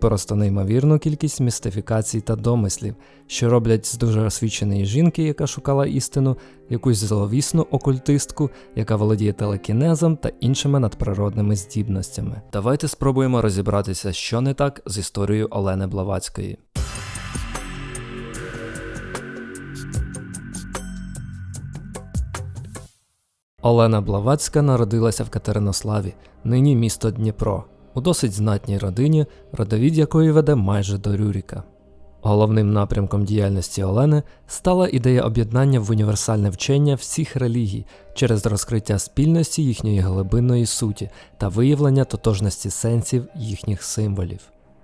Просто неймовірну кількість містифікацій та домислів, що роблять з дуже освіченої жінки, яка шукала істину, якусь зловісну окультистку, яка володіє телекінезом та іншими надприродними здібностями. Давайте спробуємо розібратися, що не так з історією Олени Блавацької. Олена Блавацька народилася в Катеринославі, нині місто Дніпро, у досить знатній родині, родовід якої веде майже до Рюріка. Головним напрямком діяльності Олени стала ідея об'єднання в універсальне вчення всіх релігій через розкриття спільності їхньої глибинної суті та виявлення тотожності сенсів їхніх символів.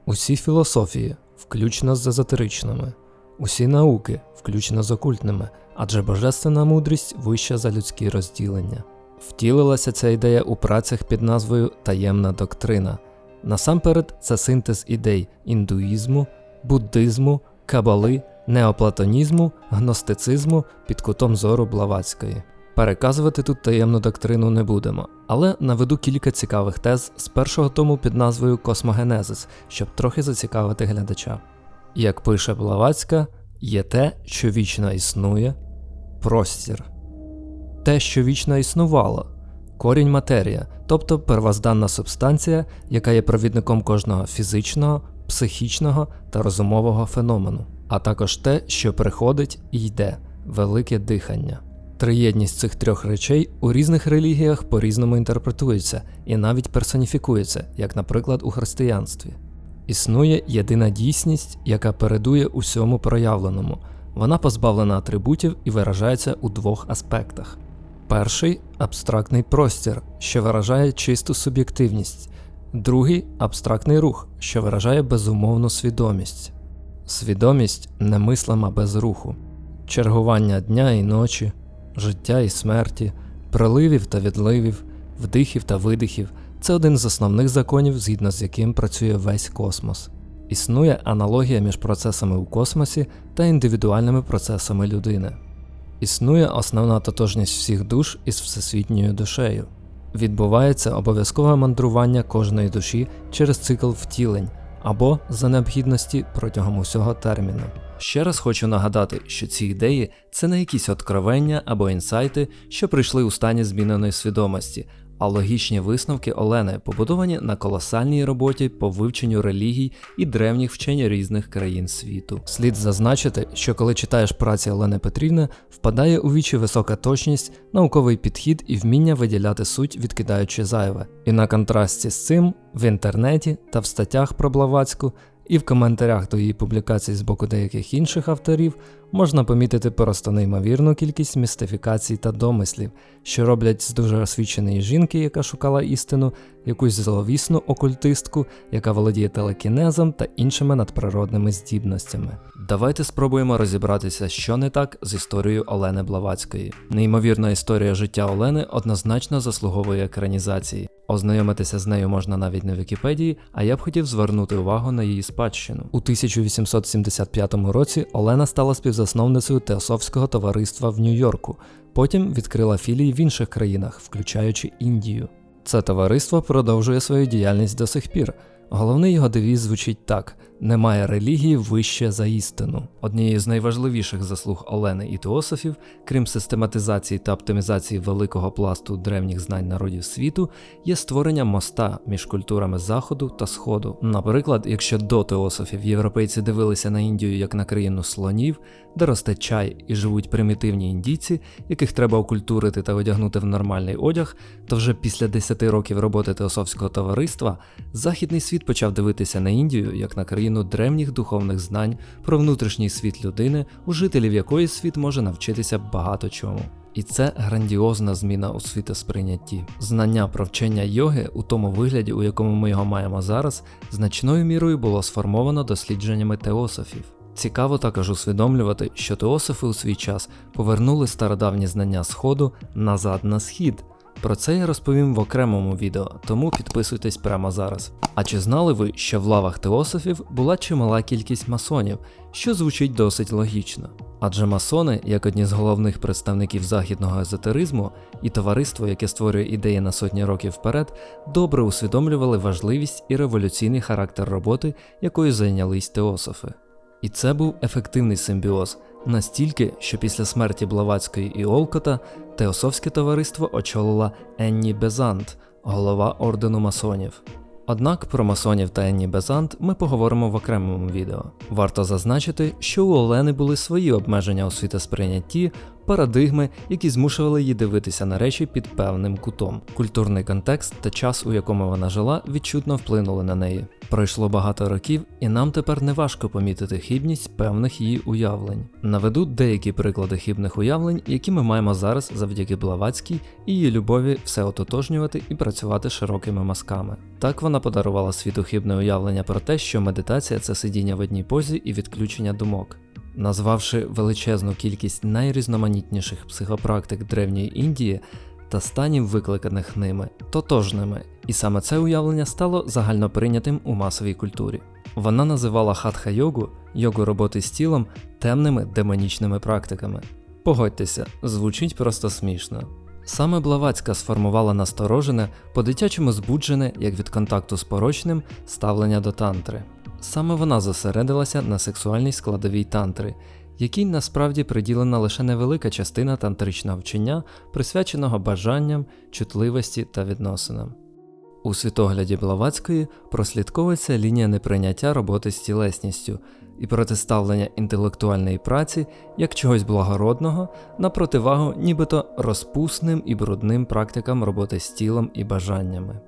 Усі філософії, включно з езотеричними, усі науки, включно з окультними, адже божественна мудрість вища за людські розділення. Втілилася ця ідея у працях під назвою Таємна доктрина. Насамперед, це синтез ідей індуїзму, буддизму, кабали, неоплатонізму, гностицизму під кутом зору Блаватської. Переказувати тут таємну доктрину не будемо, але наведу кілька цікавих тез з першого тому під назвою Космогенезис, щоб трохи зацікавити глядача. Як пише Блаватська, є те, що вічно існує, простір. Те, що вічно існувало, корінь матерія, тобто первозданна субстанція, яка є провідником кожного фізичного, психічного та розумового феномену, а також те, що приходить і йде велике дихання. Триєдність цих трьох речей у різних релігіях по-різному інтерпретується і навіть персоніфікується, як, наприклад, у християнстві. Існує єдина дійсність, яка передує усьому проявленому. Вона позбавлена атрибутів і виражається у двох аспектах. Перший абстрактний простір, що виражає чисту суб'єктивність, другий абстрактний рух, що виражає безумовну свідомість. Свідомість немислима без руху, чергування дня і ночі, життя і смерті, приливів та відливів, вдихів та видихів це один з основних законів, згідно з яким працює весь космос. Існує аналогія між процесами у космосі та індивідуальними процесами людини. Існує основна тотожність всіх душ із всесвітньою душею. Відбувається обов'язкове мандрування кожної душі через цикл втілень або за необхідності протягом усього терміну. Ще раз хочу нагадати, що ці ідеї це не якісь откровення або інсайти, що прийшли у стані зміненої свідомості, а логічні висновки Олени побудовані на колосальній роботі по вивченню релігій і древніх вчень різних країн світу. Слід зазначити, що коли читаєш праці Олени Петрівни, впадає у вічі висока точність, науковий підхід і вміння виділяти суть, відкидаючи зайве. І на контрасті з цим в інтернеті та в статтях про Блаватську і в коментарях до її публікацій з боку деяких інших авторів можна помітити просто неймовірну кількість містифікацій та домислів, що роблять з дуже освіченої жінки, яка шукала істину, якусь зловісну окультистку, яка володіє телекінезом та іншими надприродними здібностями. Давайте спробуємо розібратися, що не так з історією Олени Блаватської. Неймовірна історія життя Олени однозначно заслуговує екранізації. Ознайомитися з нею можна навіть на Вікіпедії, а я б хотів звернути увагу на її спадщину. У 1875 році Олена стала співзасновницею Теософського товариства в Нью-Йорку. Потім відкрила філії в інших країнах, включаючи Індію. Це товариство продовжує свою діяльність до сих пір. Головний його девіз звучить так: немає релігії вище за істину. Однією з найважливіших заслуг Олени і теософів, крім систематизації та оптимізації великого пласту древніх знань народів світу, є створення моста між культурами Заходу та Сходу. Наприклад, якщо до теософів європейці дивилися на Індію як на країну слонів, де росте чай і живуть примітивні індійці, яких треба окультурити та одягнути в нормальний одяг, то вже після 10 років роботи теософського товариства західний світ почав дивитися на Індію як на країну древніх духовних знань про внутрішній світ людини, у жителів якої світ може навчитися багато чому. І це грандіозна зміна у світосприйнятті. Знання про вчення йоги у тому вигляді, у якому ми його маємо зараз, значною мірою було сформовано дослідженнями теософів. Цікаво також усвідомлювати, що теософи у свій час повернули стародавні знання Сходу назад на схід, Про це я розповім в окремому відео, тому підписуйтесь прямо зараз. А чи знали ви, що в лавах теософів була чимала кількість масонів, що звучить досить логічно? Адже масони, як одні з головних представників західного езотеризму і товариство, яке створює ідеї на сотні років вперед, добре усвідомлювали важливість і революційний характер роботи, якою зайнялись теософи. І це був ефективний симбіоз, настільки, що після смерті Блаватської і Олкота теософське товариство очолила Енні Безант, голова ордену масонів. Однак про масонів та Енні Безант ми поговоримо в окремому відео. Варто зазначити, що у Олени були свої обмеження у світосприйнятті, парадигми, які змушували її дивитися на речі під певним кутом. Культурний контекст та час, у якому вона жила, відчутно вплинули на неї. Пройшло багато років, і нам тепер не важко помітити хибність певних її уявлень. Наведу деякі приклади хибних уявлень, які ми маємо зараз завдяки Блаватській і її любові все ототожнювати і працювати широкими мазками. Так вона подарувала світу хибне уявлення про те, що медитація це сидіння в одній позі і відключення думок. Назвавши величезну кількість найрізноманітніших психопрактик древньої Індії та станів, викликаних ними, тотожними, і саме це уявлення стало загальноприйнятим у масовій культурі. Вона називала хатха-йогу, йогу роботи з тілом, темними демонічними практиками. Погодьтеся, звучить просто смішно. Саме Блаватська сформувала насторожене, по-дитячому збуджене, як від контакту з порочним, ставлення до тантри. Саме вона зосередилася на сексуальній складовій тантри, якій насправді приділена лише невелика частина тантричного вчення, присвяченого бажанням, чутливості та відносинам. У світогляді Блаватської прослідковується лінія неприйняття роботи з тілесністю і протиставлення інтелектуальної праці як чогось благородного на противагу нібито розпусним і брудним практикам роботи з тілом і бажаннями.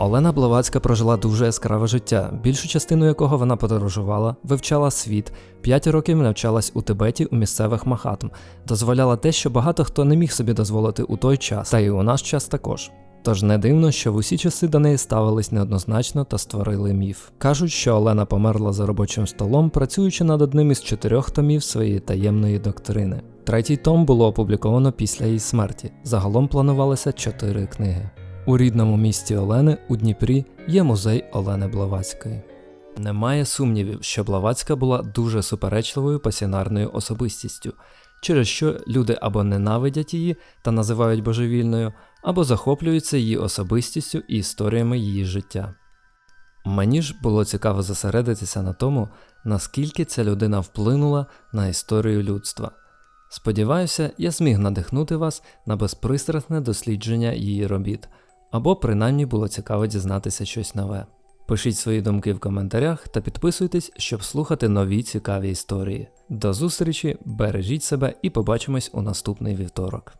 Олена Блаватська прожила дуже яскраве життя, більшу частину якого вона подорожувала, вивчала світ, 5 років навчалась у Тибеті у місцевих махатм, дозволяла те, що багато хто не міг собі дозволити у той час, та й у наш час також. Тож не дивно, що в усі часи до неї ставились неоднозначно та створили міф. Кажуть, що Олена померла за робочим столом, працюючи над одним із чотирьох томів своєї таємної доктрини. Третій том було опубліковано після її смерті. Загалом планувалося чотири книги. У рідному місті Олени у Дніпрі є музей Олени Блаватської. Немає сумнівів, що Блаватська була дуже суперечливою пасіонарною особистістю, через що люди або ненавидять її та називають божевільною, або захоплюються її особистістю і історіями її життя. Мені ж було цікаво зосередитися на тому, наскільки ця людина вплинула на історію людства. Сподіваюся, я зміг надихнути вас на безпристрасне дослідження її робіт, або принаймні було цікаво дізнатися щось нове. Пишіть свої думки в коментарях та підписуйтесь, щоб слухати нові цікаві історії. До зустрічі, бережіть себе і побачимось у наступний вівторок.